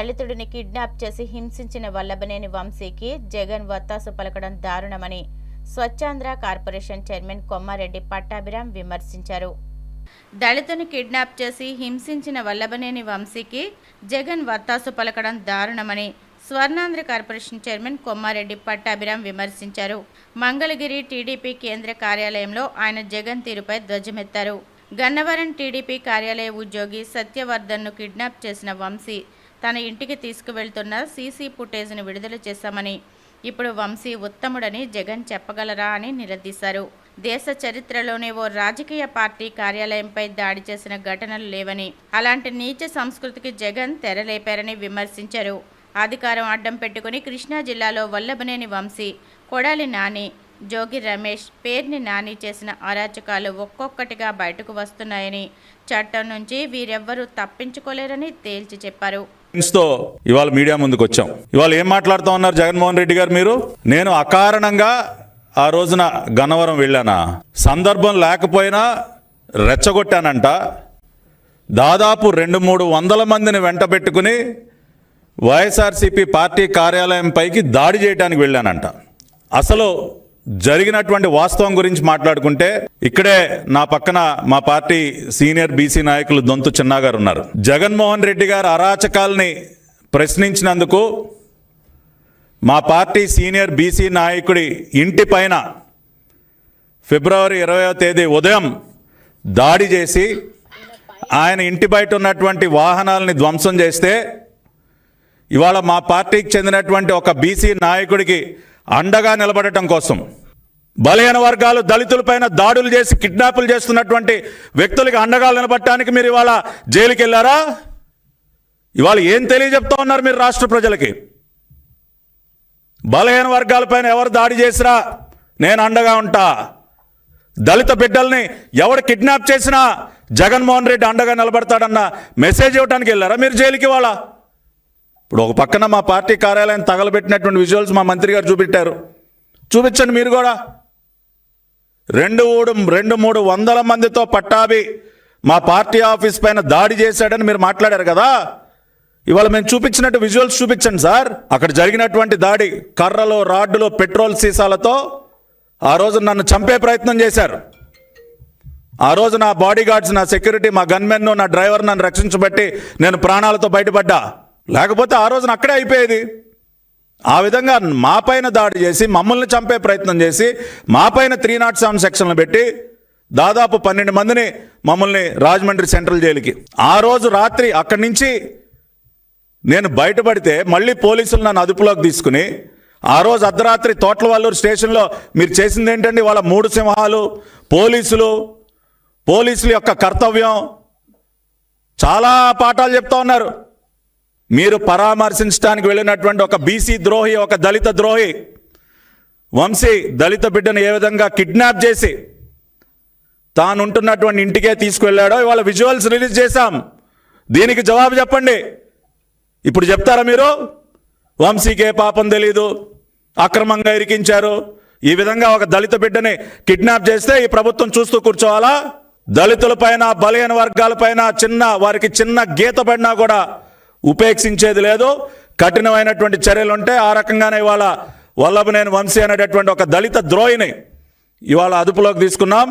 దళితుడిని kidnap చేసి హింసించిన వల్లభనేని వంశీకి జగన్ వత్తాసు పలకడం దారుణమని స్వచ్ఛాంధ్ర కార్పొరేషన్ చైర్మన్ కొమ్మారెడ్డి పట్టాభిరాం విమర్శించారు. దళితుని కిడ్నాప్ చేసి హింసించిన వల్లభనేని వంశీకి జగన్ వత్తాసు పలకడం దారుణమని స్వర్ణాంధ్ర కార్పొరేషన్ చైర్మన్ కొమ్మారెడ్డి పట్టాభిరామ్ విమర్శించారు. మంగళగిరి టీడీపీ కేంద్ర కార్యాలయంలో ఆయన జగన్ తీరుపై ధ్వజమెత్తారు. గన్నవరం టీడీపీ కార్యాలయ ఉద్యోగి సత్యవర్ధన్ను కిడ్నాప్ చేసిన వంశీ తన ఇంటికి తీసుకువెళ్తున్న సీసీ ఫుటేజ్ను విడుదల చేశామని. ఇప్పుడు వంశీ ఉత్తముడని జగన్ చెప్పగలరా అని నిలదీశారు. దేశ చరిత్రలోనే ఓ రాజకీయ పార్టీ కార్యాలయంపై దాడి చేసిన ఘటనలు లేవని అలాంటి నీచ సంస్కృతికి జగన్ తెరలేపారని విమర్శించారు. అధికారం అడ్డం పెట్టుకుని కృష్ణా జిల్లాలో వల్లభనేని వంశీ కొడాలి నాని జోగి రమేష్ పేరుని నాని చేసిన అరాచకాలు ఒక్కొక్కటిగా బయటకు వస్తున్నాయని చట్టం నుంచి వీరెవ్వరూ తప్పించుకోలేరని తేల్చి చెప్పారు. తో ఇవాళ మీడియా ముందుకు వచ్చాం. ఇవాళ ఏం మాట్లాడుతూ ఉన్నారు జగన్మోహన్ రెడ్డి గారు మీరు? నేను అకారణంగా ఆ రోజున గన్నవరం వెళ్ళానా? సందర్భం లేకపోయినా రెచ్చగొట్టానంట. దాదాపు రెండు మూడు వందల మందిని వెంట పెట్టుకుని వైఎస్ఆర్సీపీ పార్టీ కార్యాలయం పైకి దాడి చేయడానికి వెళ్ళానంట. అసలు జరిగినటువంటి వాస్తవం గురించి మాట్లాడుకుంటే ఇక్కడే నా పక్కన మా పార్టీ సీనియర్ బీసీ నాయకులు దొంతు చిన్నా గారు ఉన్నారు. జగన్మోహన్ రెడ్డి గారు అరాచకాల్ని ప్రశ్నించినందుకు మా పార్టీ సీనియర్ బీసీ నాయకుడి ఇంటి పైన ఫిబ్రవరి ఇరవయో తేదీ ఉదయం దాడి చేసి ఆయన ఇంటి బయట ఉన్నటువంటి వాహనాలని ధ్వంసం చేస్తే ఇవాళ మా పార్టీకి చెందినటువంటి ఒక బీసీ నాయకుడికి అండగా నిలబడటం కోసం. బలహీన వర్గాలు దళితులపైన దాడులు చేసి కిడ్నాపులు చేస్తున్నటువంటి వ్యక్తులకి అండగా నిలబడటానికి మీరు ఇవాళ జైలుకి వెళ్ళారా ఇవాళ ఏం తెలియజెప్తా ఉన్నారు మీరు రాష్ట్ర ప్రజలకి? బలహీన వర్గాలపైన ఎవరు దాడి చేసినా నేను అండగా ఉంటా. దళిత బిడ్డల్ని ఎవడు కిడ్నాప్ చేసినా జగన్మోహన్ రెడ్డి అండగా నిలబడతాడన్న మెసేజ్ ఇవ్వడానికి వెళ్ళారా మీరు జైలుకి వాళ్ళ ఇప్పుడు ఒక పక్కన మా పార్టీ కార్యాలయం తగలబెట్టినటువంటి విజువల్స్ మా మంత్రి గారు చూపెట్టారు. చూపించండి మీరు కూడా. రెండు మూడు రెండు మూడు వందల మందితో పట్టాభి మా పార్టీ ఆఫీస్ పైన దాడి చేశాడని మీరు మాట్లాడారు కదా. ఇవాళ మేము చూపించినట్టు విజువల్స్ చూపించండి సార్. అక్కడ జరిగినటువంటి దాడి కర్రలో రాడ్డులో పెట్రోల్ సీసాలతో ఆ రోజు నన్ను చంపే ప్రయత్నం చేశారు. ఆ రోజు నా బాడీగార్డ్స్ నా సెక్యూరిటీ మా గన్మెన్ నా డ్రైవర్ నన్ను రక్షించబట్టి నేను ప్రాణాలతో బయటపడ్డా. లేకపోతే ఆ రోజున అక్కడే అయిపోయేది. ఆ విధంగా మా పైన దాడి చేసి మమ్మల్ని చంపే ప్రయత్నం చేసి మా పైన త్రీ నాట్ సెవెన్ సెక్షన్లు పెట్టి దాదాపు పన్నెండు మందిని మమ్మల్ని రాజమండ్రి సెంట్రల్ జైలుకి. ఆ రోజు రాత్రి అక్కడి నుంచి నేను బయటపడితే మళ్ళీ పోలీసులు నన్ను అదుపులోకి తీసుకుని ఆ రోజు అర్ధరాత్రి తోట్లవల్లూరు స్టేషన్లో మీరు చేసింది ఏంటండి? వాళ్ళ మూడు సింహాలు పోలీసులు పోలీసుల యొక్క కర్తవ్యం. చాలా పాఠాలు చెప్తా ఉన్నారు. మీరు పరామర్శించడానికి వెళ్ళినటువంటి ఒక బీసీ ద్రోహి ఒక దళిత ద్రోహి వంశీ దళిత బిడ్డను ఏ విధంగా కిడ్నాప్ చేసి తానుంటున్నటువంటి ఇంటికే తీసుకువెళ్ళాడో ఇవాళ విజువల్స్ రిలీజ్ చేశాం. దీనికి జవాబు చెప్పండి. ఇప్పుడు చెప్తారా మీరు? వంశీకే పాపం తెలీదు అక్రమంగా ఇరికించారు. ఈ విధంగా ఒక దళిత బిడ్డని కిడ్నాప్ చేస్తే ఈ ప్రభుత్వం చూస్తూ కూర్చోవాలా? దళితులపైన బలహీన వర్గాలపైన చిన్న వారికి చిన్న గీత పడినా కూడా ఉపేక్షించేది లేదు. కఠినమైనటువంటి చర్యలు ఉంటే ఆ రకంగానే ఇవాళ వల్లభనేని వంశీ అనేటటువంటి ఒక దళిత ద్రోహిని ఇవాళ అదుపులోకి తీసుకున్నాం.